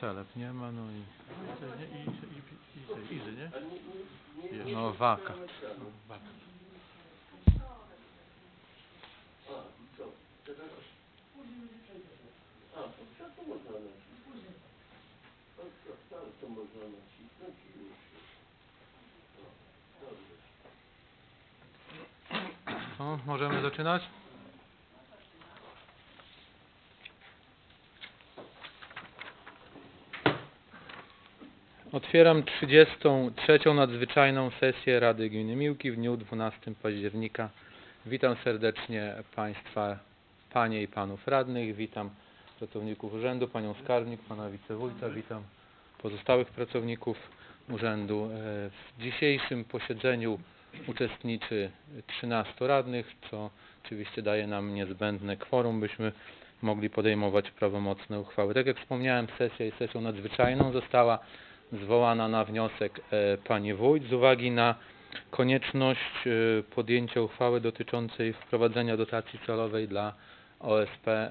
Celeb nie ma, no i? I, i, i, i, Izy, nie? No Waka. No, możemy zaczynać? Otwieram 33. nadzwyczajną sesję Rady Gminy Miłki w dniu 12 października. Witam serdecznie Państwa, Panie i Panów Radnych, witam pracowników Urzędu, Panią Skarbnik, Pana Wicewójta, witam pozostałych pracowników Urzędu. E, W dzisiejszym posiedzeniu uczestniczy 13 radnych, co oczywiście daje nam niezbędne kworum, byśmy mogli podejmować prawomocne uchwały. Tak jak wspomniałem, sesja jest sesją nadzwyczajną, została zwołana na wniosek e, pani wójt z uwagi na konieczność e, podjęcia uchwały dotyczącej wprowadzenia dotacji celowej dla OSP e,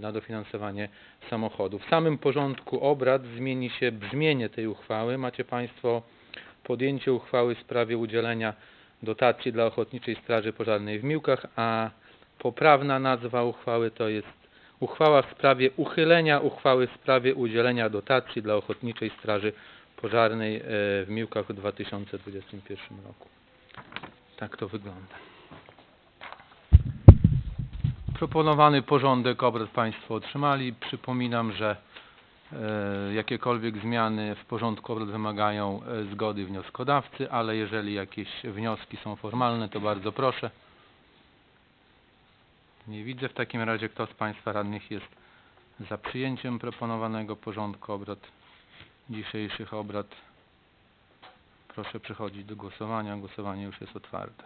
na dofinansowanie samochodów. W samym porządku obrad zmieni się brzmienie tej uchwały. Macie Państwo podjęcie uchwały w sprawie udzielenia dotacji dla Ochotniczej Straży Pożarnej w Miłkach, a poprawna nazwa uchwały to jest uchwała w sprawie uchylenia uchwały w sprawie udzielenia dotacji dla Ochotniczej Straży Pożarnej e, w Miłkach w 2021 roku. Tak to wygląda. Proponowany porządek obrad Państwo otrzymali. Przypominam, że e, jakiekolwiek zmiany w porządku obrad wymagają e, zgody wnioskodawcy, ale jeżeli jakieś wnioski są formalne, to bardzo proszę. Nie widzę. W takim razie kto z Państwa radnych jest za przyjęciem proponowanego porządku obrad dzisiejszych obrad? Proszę przechodzić do głosowania. Głosowanie już jest otwarte.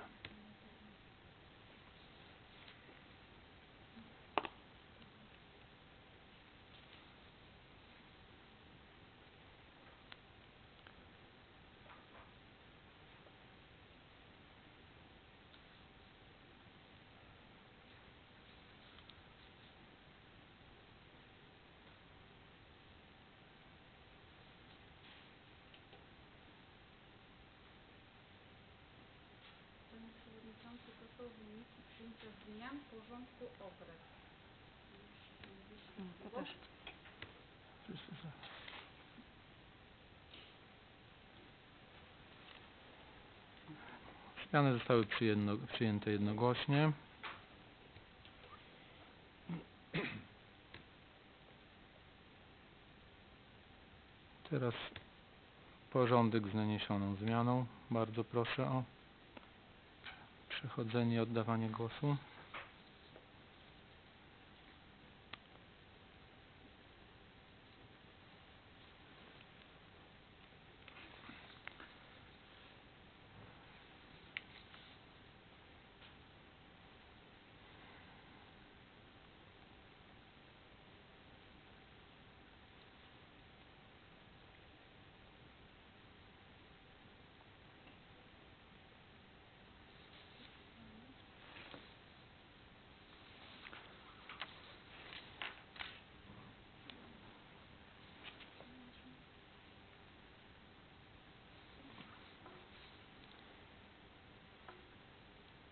Przyjęcia zmian porządku obrad. To też. Wszyscy za. Zmiany zostały przyjedno, przyjęte jednogłośnie. Teraz porządek z naniesioną zmianą. Bardzo proszę o przechodzenie oddawanie głosu.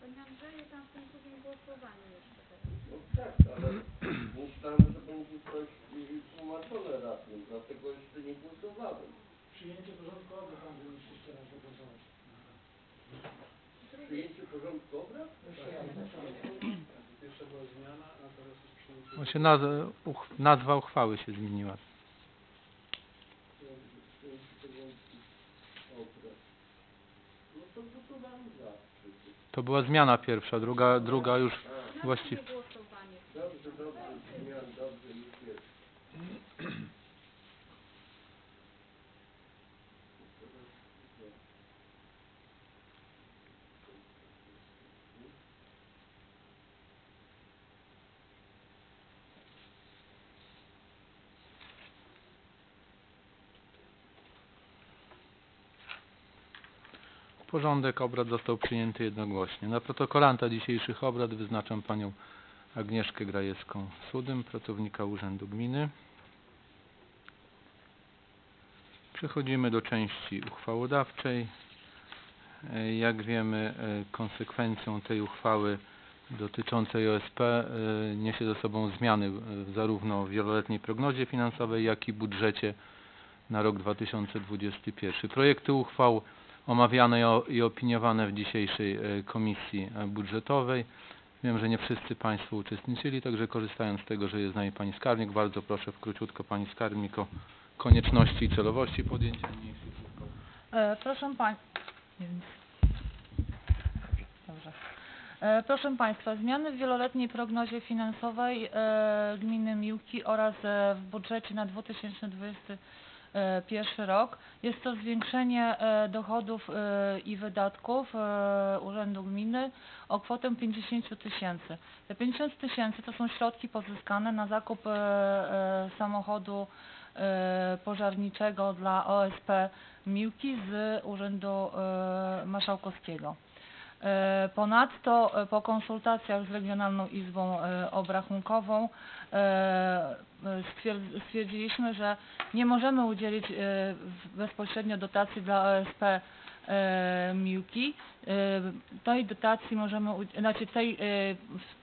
Panie Andrzeju, tam w tym drugim głosowaniu jeszcze teraz. No tak, ale myślałem, że będzie coś y, tłumaczone razem, dlatego jeszcze nie głosowałem. Przyjęcie porządku obrad tam powinniście jeszcze raz zagłosować. Przyjęcie porządku obrad? Jeszcze raz, była zmiana, a teraz jest przyjęcie. Nazwa, uch, nazwa uchwały się zmieniła. Przyjęcie porządku obrad. No to głosowałem za przecież. To była zmiana pierwsza, druga, druga już właściwie. drugie głosowanie. Dobrze, dobrze, zmian, dobrze, już jest. Porządek obrad został przyjęty jednogłośnie. Na protokolanta dzisiejszych obrad wyznaczam panią Agnieszkę Grajewską-Sudym, pracownika Urzędu Gminy. Przechodzimy do części uchwałodawczej. E, Jak wiemy, e, konsekwencją tej uchwały dotyczącej OSP e, niesie ze sobą zmiany zarówno w wieloletniej prognozie finansowej, jak i budżecie na rok 2021. Projekty uchwał omawiane i opiniowane w dzisiejszej e, komisji e, budżetowej. Wiem, że nie wszyscy Państwo uczestniczyli, także korzystając z tego, że jest z nami Pani Skarbnik, bardzo proszę króciutko Pani Skarbnik o konieczności i celowości podjęcia. E, Proszę Państwa, Dobrze. Proszę Państwa, zmiany w wieloletniej prognozie finansowej gminy Miłki oraz w budżecie na 2021 rok. Jest to zwiększenie e, dochodów e, i wydatków e, Urzędu Gminy o kwotę 50 tysięcy. Te 50 tysięcy to są środki pozyskane na zakup e, e, samochodu e, pożarniczego dla OSP Miłki z Urzędu e, Marszałkowskiego. E, Ponadto e, po konsultacjach z Regionalną Izbą e, Obrachunkową stwierd- stwierdziliśmy, że nie możemy udzielić bezpośrednio dotacji dla OSP Miłki. Tej dotacji możemy, znaczy tej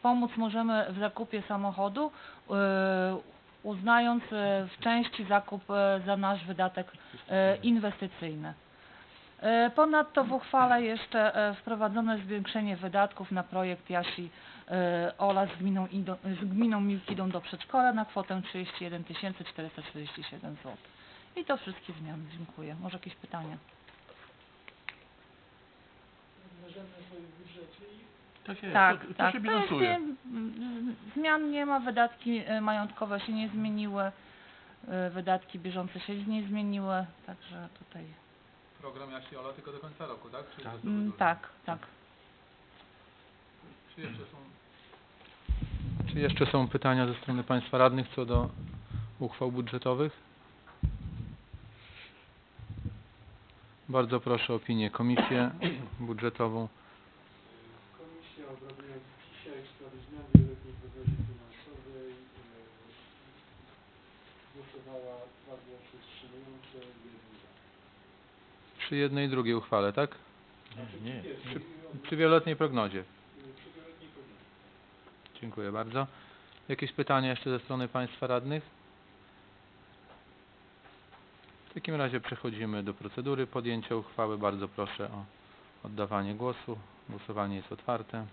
pomóc możemy w zakupie samochodu, uznając w części zakup za nasz wydatek inwestycyjny. E, Ponadto w uchwale jeszcze e, wprowadzono zwiększenie wydatków na projekt Jasi e, Ola z gminą, idą, z gminą Miłki idą do przedszkola na kwotę 31 447 zł. I to wszystkie zmiany. Dziękuję. Może jakieś pytania? Tak jest, tak, to, to tak. się bilansuje. zmian nie ma, wydatki majątkowe się nie zmieniły, wydatki bieżące się nie zmieniły, także tutaj Program Jasi Ola tylko do końca roku, tak? Czy Tak. mm, tak, tak. Czy jeszcze są... Czy jeszcze są pytania ze strony Państwa radnych co do uchwał budżetowych? Bardzo proszę o opinię komisję budżetową. Komisja obradując dzisiaj w sprawie zmian wieloletniej prognozy finansowej e, głosowała dwa głosy wstrzymujące, jeden za. Przy jednej i drugiej uchwale, tak? Nie, nie. Przy- przy wieloletniej prognozie. Dziękuję bardzo. Jakieś pytania jeszcze ze strony Państwa radnych? W takim razie przechodzimy do procedury podjęcia uchwały. Bardzo proszę o oddawanie głosu. Głosowanie jest otwarte.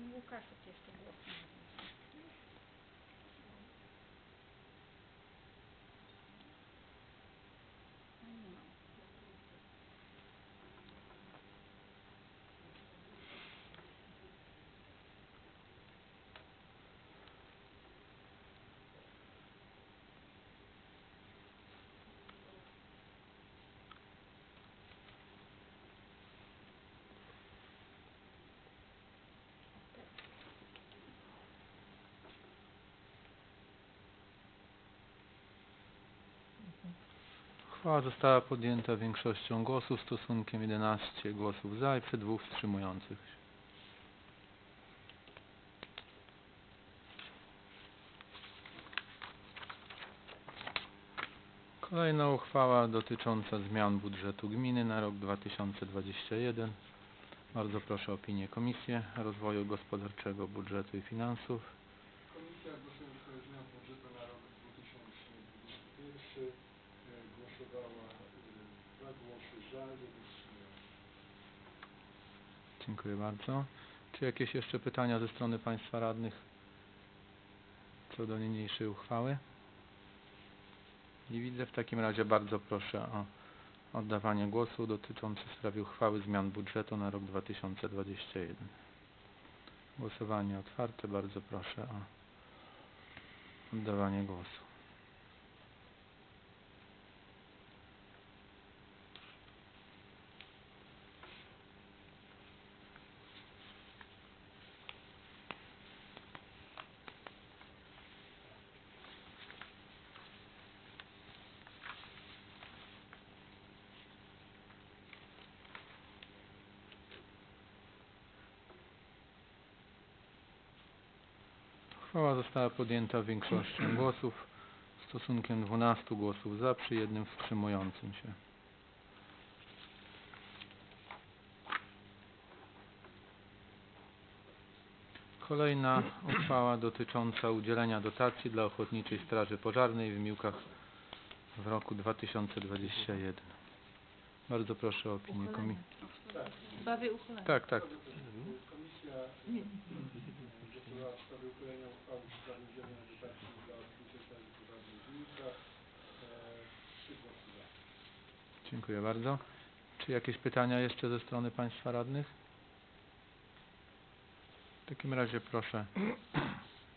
Pani Łukaszek jeszcze głos ma. Uchwała została podjęta większością głosów, stosunkiem 11 głosów za i przy dwóch wstrzymujących się. Kolejna uchwała dotycząca zmian budżetu gminy na rok 2021. Bardzo proszę o opinię Komisji Rozwoju Gospodarczego, Budżetu i Finansów. Komisja głosując w sprawie zmian budżetu na rok 2021 e, głosowała e, dwa głosy za, jeden wstrzymujący. Dziękuję bardzo. Czy jakieś jeszcze pytania ze strony Państwa radnych co do niniejszej uchwały? Nie widzę. W takim razie bardzo proszę o oddawanie głosu dotyczące sprawy uchwały zmian budżetu na rok 2021. Głosowanie otwarte. Bardzo proszę o oddawanie głosu. Uchwała została podjęta większością głosów, stosunkiem 12 głosów za przy jednym wstrzymującym się. Kolejna uchwała dotycząca udzielenia dotacji dla Ochotniczej Straży Pożarnej w Miłkach w roku 2021. Bardzo proszę o opinię komisji. Tak, tak. Komisja uchylenia uchwały w sprawie udzielenia dotacji dla. E, Trzy głosy za. Dziękuję bardzo. Czy jakieś pytania jeszcze ze strony Państwa radnych? W takim razie proszę,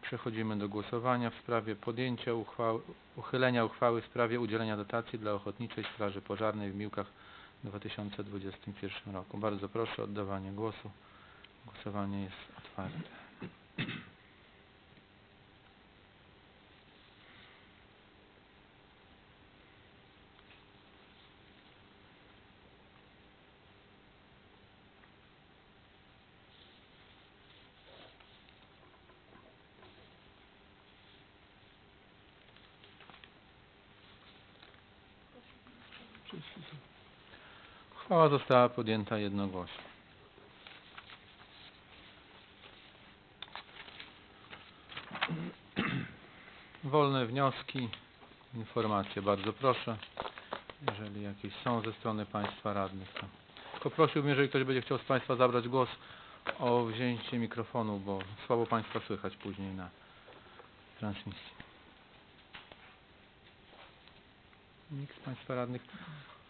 przechodzimy do głosowania w sprawie podjęcia uchwały, uchylenia uchwały w sprawie udzielenia dotacji dla Ochotniczej Straży Pożarnej w Miłkach w 2021 roku. Bardzo proszę o oddawanie głosu. Głosowanie jest otwarte. Uchwała została podjęta jednogłośnie. Wolne wnioski, informacje, bardzo proszę. Jeżeli jakieś są ze strony Państwa radnych, to poprosiłbym, jeżeli ktoś będzie chciał z Państwa zabrać głos, o wzięcie mikrofonu, bo słabo Państwa słychać później na transmisji. Nikt z Państwa radnych.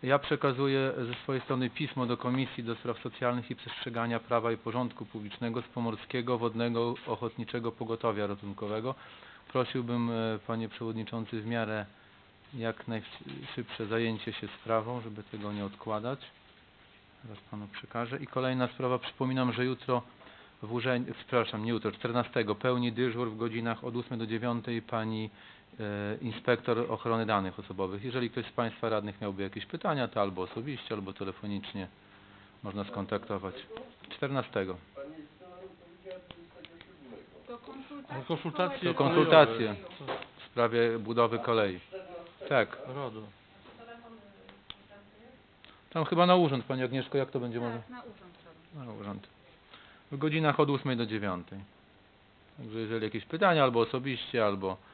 Ja przekazuję ze swojej strony pismo do Komisji do Spraw Socjalnych i Przestrzegania Prawa i Porządku Publicznego z Pomorskiego Wodnego Ochotniczego Pogotowia Ratunkowego. Prosiłbym e, Panie Przewodniczący w miarę jak najszybsze zajęcie się sprawą, żeby tego nie odkładać. Zaraz Panu przekażę. I kolejna sprawa, przypominam, że jutro w urzędzie, przepraszam, nie jutro, 14 pełni dyżur w godzinach od 8 do 9 pani inspektor ochrony danych osobowych. Jeżeli ktoś z Państwa radnych miałby jakieś pytania, to albo osobiście, albo telefonicznie można skontaktować. 14. Pani Justyna powiedziała 27. To konsultacje. No, konsultacje To konsultacje w sprawie budowy kolei. Tak. RODO. Tam chyba na urząd, Pani Agnieszko, jak to będzie? Tak, na urząd robię. Na urząd. W godzinach od 8 do 9. Także jeżeli jakieś pytania, albo osobiście, albo, e,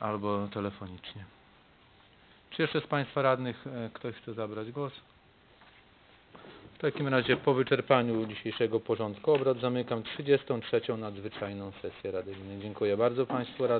albo telefonicznie. Czy jeszcze z Państwa radnych e, ktoś chce zabrać głos? W takim razie po wyczerpaniu dzisiejszego porządku obrad zamykam 33. nadzwyczajną sesję Rady Gminy. Dziękuję bardzo Państwu radnym.